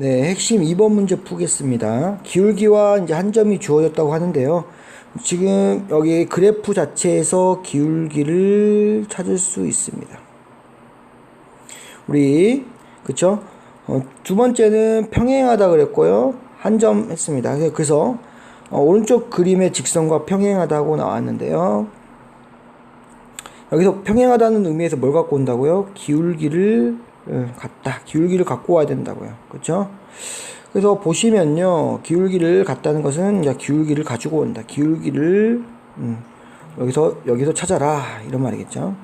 네, 핵심 2번 문제 푸겠습니다. 기울기와 이제 한 점이 주어졌다고 하는데요. 지금 여기 그래프 자체에서 기울기를 찾을 수 있습니다. 우리 그쵸? 어, 두 번째는 평행하다 그랬고요. 한 점 했습니다. 그래서 어, 오른쪽 그림의 직선과 평행하다고 나왔는데요. 여기서 평행하다는 의미에서 뭘 갖고 온다고요? 기울기를 예, 갖다. 기울기를 갖고 와야 된다고요. 그렇죠? 그래서 보시면요. 기울기를 갖다는 것은 이제 기울기를 가지고 온다. 기울기를 음, 여기서 여기서 찾아라. 이런 말이겠죠.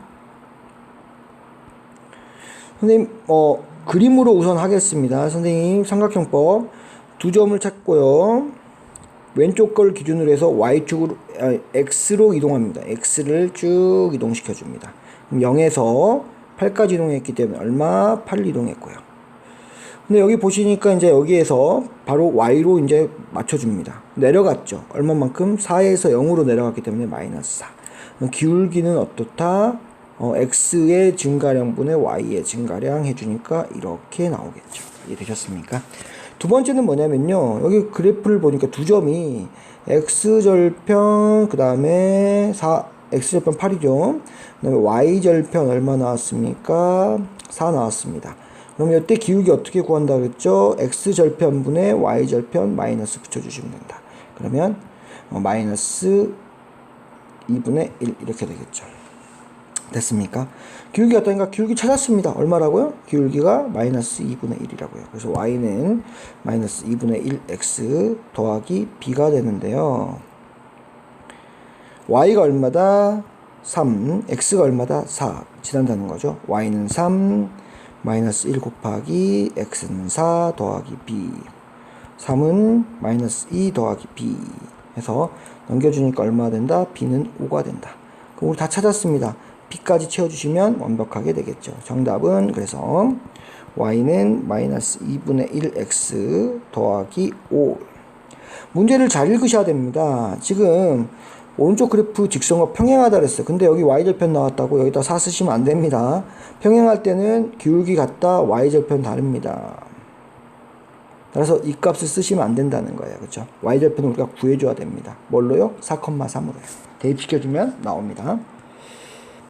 선생님 어 그림으로 우선 하겠습니다. 선생님 삼각형법 두 점을 찾고요. 왼쪽 걸 기준으로 해서 y축으로 아, x로 이동합니다. x를 쭉 이동시켜 줍니다. 그럼 0에서 8까지 이동했기 때문에 얼마? 8 이동했고요. 근데 여기 보시니까 이제 여기에서 바로 y로 이제 맞춰 줍니다. 내려갔죠. 얼마만큼? 4에서 0으로 내려갔기 때문에 마이너스 4. 그럼 기울기는 어떻다? 어, x의 증가량분의 y의 증가량 해주니까 이렇게 나오겠죠. 이해되셨습니까? 두 번째는 뭐냐면요. 여기 그래프를 보니까 두 점이 x절편, 그 다음에 4, x절편 8이죠. 그 다음에 y절편 얼마 나왔습니까? 4 나왔습니다. 그럼 이때 기울기 어떻게 구한다 그랬죠? x절편분의 y절편 마이너스 붙여주시면 된다. 그러면 어, 마이너스 2분의 1 이렇게 되겠죠. 됐습니까? 기울기가 어떤가? 기울기 찾았습니다. 얼마라고요? 기울기가 마이너스 2분의 1이라고요. 그래서 y는 마이너스 2분의 1 x 더하기 b가 되는데요. Y가 얼마다? 3, x가 얼마다? 4 지난다는 거죠. y는 3, 마이너스 1 곱하기 x는 4 더하기 b 3은 마이너스 2 더하기 b 해서 넘겨주니까 얼마 된다? b는 5가 된다. 그럼 우리 다 찾았습니다. b까지 채워주시면 완벽하게 되겠죠. 정답은 그래서 y는 마이너스 2분의 1x 더하기 5 문제를 잘 읽으셔야 됩니다. 지금 오른쪽 그래프 직선과 평행하다 그랬어요. 근데 여기 y절편 나왔다고 여기다 4 쓰시면 안 됩니다. 평행할 때는 기울기 같다 y절편 다릅니다. 따라서 이 값을 쓰시면 안 된다는 거예요. 그렇죠? y절편을 우리가 구해줘야 됩니다. 뭘로요? 4,3으로요. 대입시켜주면 나옵니다.